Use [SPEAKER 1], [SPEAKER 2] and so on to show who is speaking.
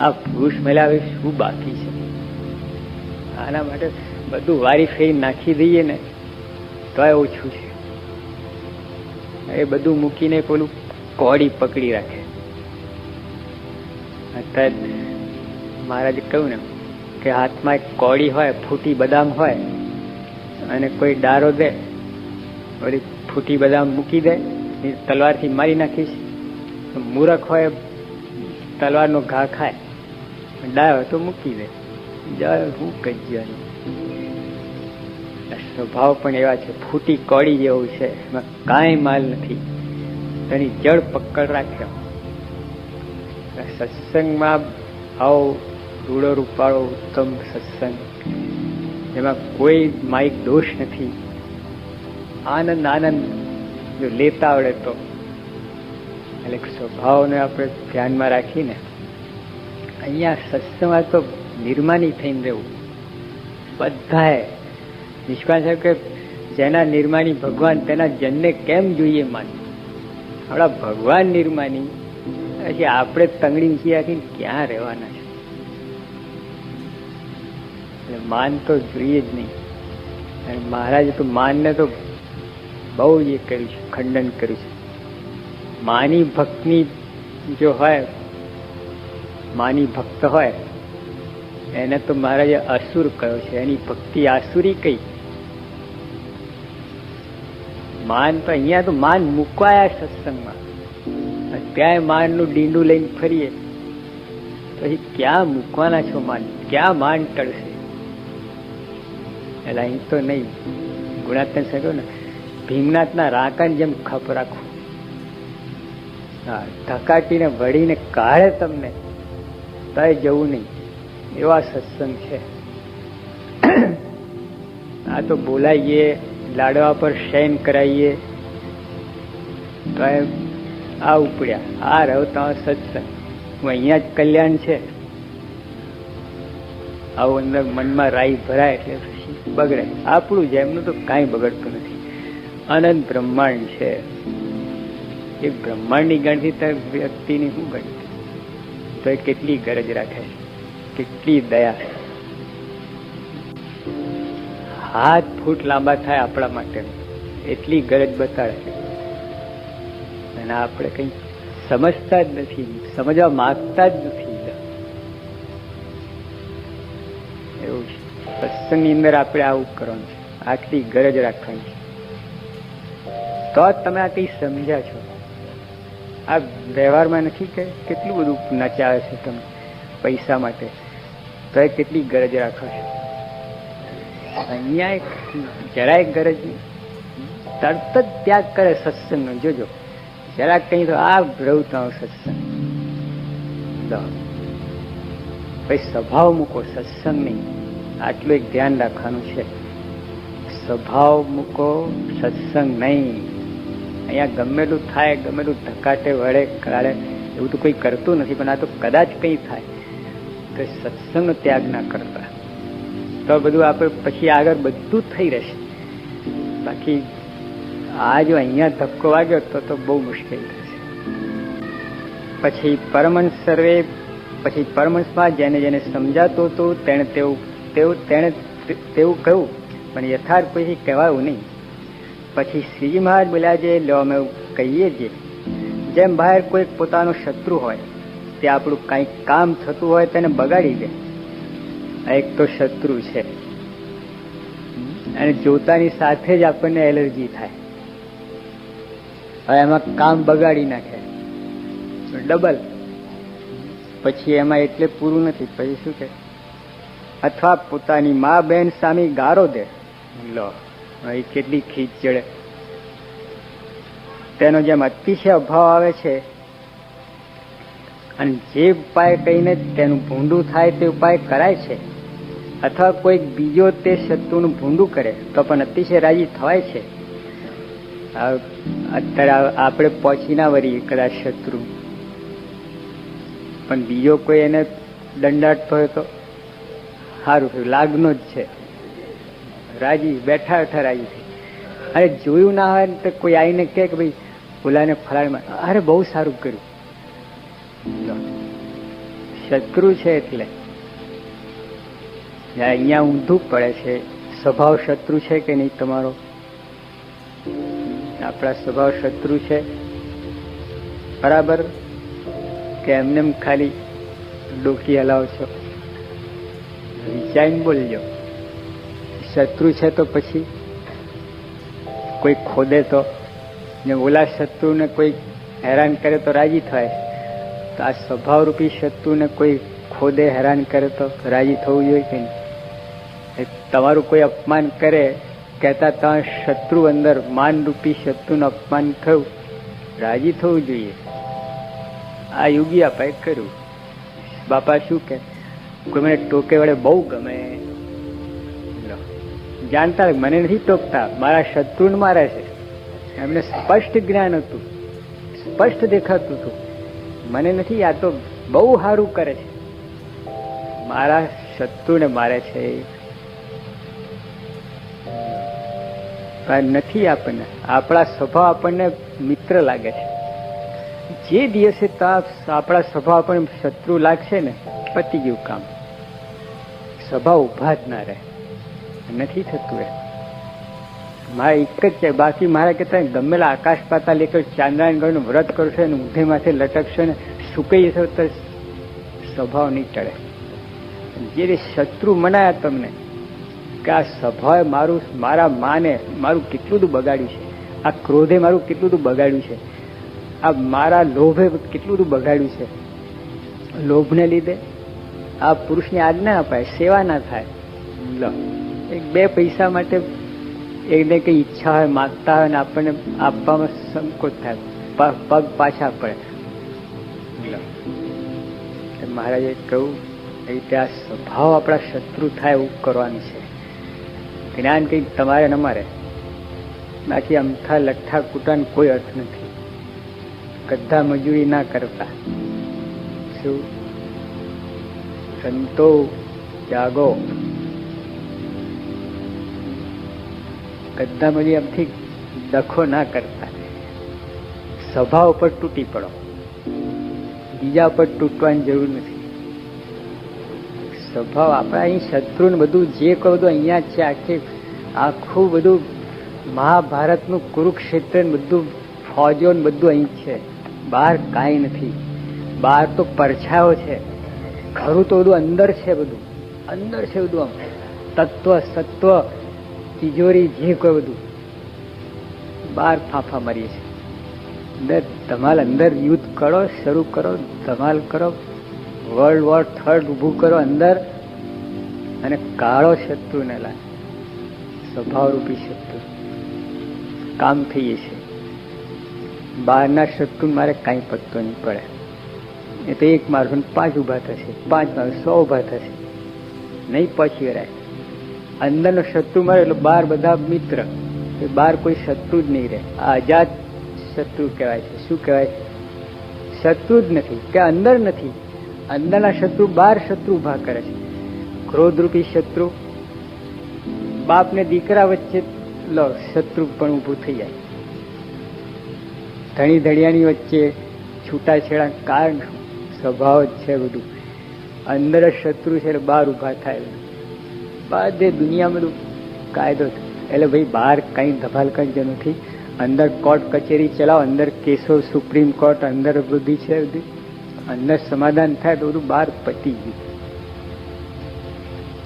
[SPEAKER 1] આ પુરુષ હવે શું બાકી છે? આના માટે બધું વારી ફેરી નાખી દઈએ ને, તોય ઓછું છે. એ બધું મૂકીને પેલું કોડી પકડી રાખે. અત્યારે મહારાજે કહ્યું ને કે હાથમાં એક કોડી હોય, ફૂટી બદામ હોય, અને કોઈ ડારો દે, વળી ફૂટી બદામ મૂકી દે તલવારથી મારી નાખીશ. મૂરખ હોય, તલવારનો ઘા ખાય. ડાયો તો મૂકી દે. જાય હું કહી સ્વભાવ પણ એવા છે, ફૂટી કોડી જેવું છે, એમાં કાંઈ માલ નથી. તેની જડ પકડ રાખ્યો સત્સંગમાં આવો રૂડો રૂપાળો ઉત્તમ સત્સંગ. એમાં કોઈ માઇક દોષ નથી. આનંદ આનંદ જો લેતા આવડે તો. એટલે સ્વભાવને આપણે ધ્યાનમાં રાખીને અહીંયા સત્સંગમાં તો નિર્માની થઈને રહેવું. બધાએ નિષ્કાળ સાહેબ કે જેના નિર્માની ભગવાન, તેના જનને કેમ જોઈએ માન? આપણા ભગવાન નિર્માની. પછી આપણે તંગડી ઊંચી રાખીને ક્યાં રહેવાના છે? એટલે માન તો જોઈએ જ નહીં. અને મહારાજે તો માનને તો બહુ એ કર્યું છે, ખંડન કર્યું છે. માની ભક્તની જો હોય માની ભક્ત હોય, એને તો મહારાજે અસુર કયો છે. એની ભક્તિ આસુરી કઈ? માન તો અહીંયા તો માન મૂકવાયા સત્સંગમાં. ત્યાંય માનનું ડીંડું લઈને ફરીએ. પછી ક્યાં મૂકવાના છો માન? ક્યાં માન ટળશે? એટલે અહીં તો નહીં. ગુણાતન શક્યો ને ભીમનાથના રાંકાની જેમ ખપ રાખવું હા, ધકાટીને વળીને કાઢે તમને. તય જવું નહીં. એવા સત્સંગ છે. આ તો બોલાઈએ, લાડવા પર શયન કરાવીએ તો આ ઉપડ્યા. આ રહ્યો તમારો સત્સંગ. હું અહીંયા જ કલ્યાણ છે. આવું અંદર મનમાં રાઈ ભરાય એટલે બગડે. આપણું છે એમનું તો કાંઈ બગડતું નથી. અનંત બ્રહ્માંડ છે. એ બ્રહ્માંડની ગણતી તો વ્યક્તિની શું ગણતી તો એ કેટલી ગરજ રાખે કેટલી દયા હાથ ફૂટ લાંબા થાય આપણા માટે. એટલી ગરજ બતાડે અને આપણે કઈ સમજતા જ નથી, સમજવા માંગતા જ નથી. એવું છે. સત્સંગની અંદર આપણે આવું કરવાનું છે. આટલી ગરજ રાખવાની છે. તો જ તમે આ કઈ સમજ્યા છો. આ વ્યવહારમાં નથી કે કેટલું બધું નચાવે છે તમે પૈસા માટે? તો એ કેટલી ગરજ રાખો છો? અહીંયા એક જરાય ગરજ તરત જ ત્યાગ કરે સત્સંગ જોજો, જરાક કઈ તો આ રહું સત્સંગ. ભાઈ, સ્વભાવ મૂકો સત્સંગ નહીં આટલું એક ધ્યાન રાખવાનું છે. સ્વભાવ મૂકો, સત્સંગ નહીં. અહીંયા ગમેલું થાય, ગમેલું ધકાટે વળે કાળે એવું તો કોઈ કરતું નથી, પણ આ તો કદાચ કંઈ થાય. તો સત્સંગનો ત્યાગ ના કરતા. તો બધું આપણે પછી આગળ બધું થઈ રહેશે. બાકી આ જો અહીંયા ધક્કો વાગ્યો તો તો બહુ મુશ્કેલ થશે. પછી પરમંશ સર્વે, પછી પરમંશમાં જેને જેને સમજાતું હતું, તેણે તેવું તેવું, તેણે તેવું કહ્યું. પણ યથાર્થ પછી કહેવાયું નહીં. પછી શ્રીજી મહારાજ બોલ્યા જે અમે કહીએ છીએ. જેમ બહાર કોઈક પોતાનો શત્રુ હોય, તે આપણું કંઈક કામ થતું હોય તેને બગાડી દે. એક તો શત્રુ છે. અને જોતાની સાથે જ આપણને એલર્જી થાય. હવે એમાં કામ બગાડી નાખે. ડબલ. પછી એમાં એટલે પૂરું નથી. પછી શું કે? અથવા પોતાની મા બેન સામે ગારો દે. લો. એ કેટલી ખીચ ચડે. તેનો જેમ અતિશય અભાવ આવે છે, અને જે ઉપાય કહીને તેનું ભૂંડું થાય તે ઉપાય કરાય છે, અથવા કોઈક બીજો તે શત્રુનું ભૂંડું કરે, તો પણ અતિશય રાજી થવાય છે. અત્યારે આપણે પહોંચી ના વળીએ કદાચ શત્રુ. પણ બીજો કોઈ એને દંડાટતો હોય તો સારું થયું, લાગનો જ છે. રાજી બેઠા બેઠા રાજી થઈ. અરે જોયું ના હોય તો કોઈ આવીને કે ભાઈ ઓલાને ફલાણ અરે બહુ સારું કર્યું. શત્રુ છે એટલે. અહીંયા ઊંધું પડે છે, સ્વભાવ શત્રુ છે કે નહીં તમારો? આપણા સ્વભાવ શત્રુ છે. બરાબર? કે એમને ખાલી ડોકી હલાવો છો? વિચારીને બોલજો. શત્રુ છે તો પછી કોઈ ખોદે તો? ને ઓલા શત્રુને કોઈ હેરાન કરે તો રાજી થાય? તો આ સ્વભાવરૂપી શત્રુને કોઈ ખોદે, હેરાન કરે તો રાજી થવું જોઈએ કે નહીં? તમારું કોઈ અપમાન કરે, કહેતા ત્યાં શત્રુ અંદર માનરૂપી શત્રુનું અપમાન થયું, રાજી થવું જોઈએ. આ યોગી અપાએ કર્યું. બાપા શું કે કોઈ મને ટોકે વડે બહુ ગમે. જાણતા મને નથી ટોકતા. મારા શત્રુને મારે છે એમને સ્પષ્ટ જ્ઞાન હતું. સ્પષ્ટ દેખાતું હતું. મને નથી, આ તો બહુ સારું કરે છે. મારા શત્રુને મારે છે. નથી આપણને. આપણા સ્વભાવ આપણને મિત્ર લાગે છે. જે દિવસે આપણા સ્વભાવ આપણને શત્રુ લાગશે ને, પતી ગયું કામ. સ્વભાવ ઊભા જ ના રહે. નથી થતું એ. મારે એક જ છે, બાકી મારે કહેતા ગમેલા આકાશ પાતા લેખો ચાંદ્રાયણગઢનું વ્રત કરશો અને ઊંધે માથે લટકશો ને સુકાઈ જશો તો સ્વભાવ નહીં ટળે જે શત્રુ મનાયા તમને, કે આ સ્વભાવે મારું, મારા માને મારું કેટલું બધું બગાડ્યું છે. આ ક્રોધે મારું કેટલું બધું બગાડ્યું છે. આ મારા લોભે કેટલું બધું બગાડ્યું છે. લોભને લીધે આ પુરુષની આજ્ઞા અપાય, સેવા ના થાય. લો. એક બે પૈસા માટે એને કઈ ઈચ્છા હોય, માગતા હોય ને આપણને આપવામાં સંકોચ થાય. પગ પાછા પડે. મહારાજે કહ્યું, એ રીતે આ સ્વભાવ આપણા શત્રુ થાય એવું કરવાનું છે. જ્ઞાન કંઈક તમારે ન મારે. બાકી અમથા, લઠ્ઠા, કૂટાને કોઈ અર્થ નથી. ગધા મજૂરી ના કરતા. શું? સંતો જાગો. ગધા મજૂરી આમથી દખો ના કરતા. સભા ઉપર તૂટી પડો. બીજા ઉપર તૂટવાની જરૂર નથી. સ્વભાવ આપણા અહીં શત્રુ ને બધું જે કહું બધું અહીંયા જ છે, આખી, આખું બધું મહાભારતનું કુરુક્ષેત્ર ને બધું ફોજો ને બધું અહીં છે. બહાર કાંઈ નથી. બહાર તો પરછાયો છે. ખરું તો બધું અંદર છે બધું. અંદર છે બધું આમ. તત્વ, સત્વ તિજોરી જે કોઈ બધું. બાર ફાંફા મારીએ છે અંદર ધમાલ, અંદર યુદ્ધ કરો, શરૂ કરો, ધમાલ કરો વર્લ્ડ વોર થર્ડ ઊભું કરો અંદર. અને કાળો શત્રુને લાગે સ્વભાવરૂપી શત્રુ. કામ થઈએ છે બહારના શત્રુ મારે કાંઈ પત્તો નહીં પડે. એ તો એક મારસો પાંચ ઊભા થશે. પાંચ મારસો સો ઊભા થશે. નહીં પછી વરાય અંદરનો શત્રુ મારે એટલે બહાર બધા મિત્ર. એ બહાર કોઈ શત્રુ જ નહીં રહે. આ આઝાદ શત્રુ કહેવાય છે. શું કહેવાય શત્રુ જ નથી કે અંદર નથી. અંદરના શત્રુ બાર શત્રુ ઊભા કરે છે. ક્રોધરૂપી શત્રુ. બાપ ને દીકરા વચ્ચે લો, શત્રુ પણ ઊભું થઈ જાય. ધણી ધણિયાની વચ્ચે છૂટાછેડા કારણ સ્વભાવ જ છે બધું. અંદર શત્રુ છે એટલે બહાર ઊભા થાય બધે. દુનિયા બધું કાયદો એટલે ભાઈ બહાર કઈ ધભાલ કઈ નથી. અંદર કોર્ટ કચેરી ચલાવો, અંદર કેસો સુપ્રીમ કોર્ટ, અંદર બધી છે બધી. અંદર સમાધાન થાય તો બધું બહાર પતી ગયું.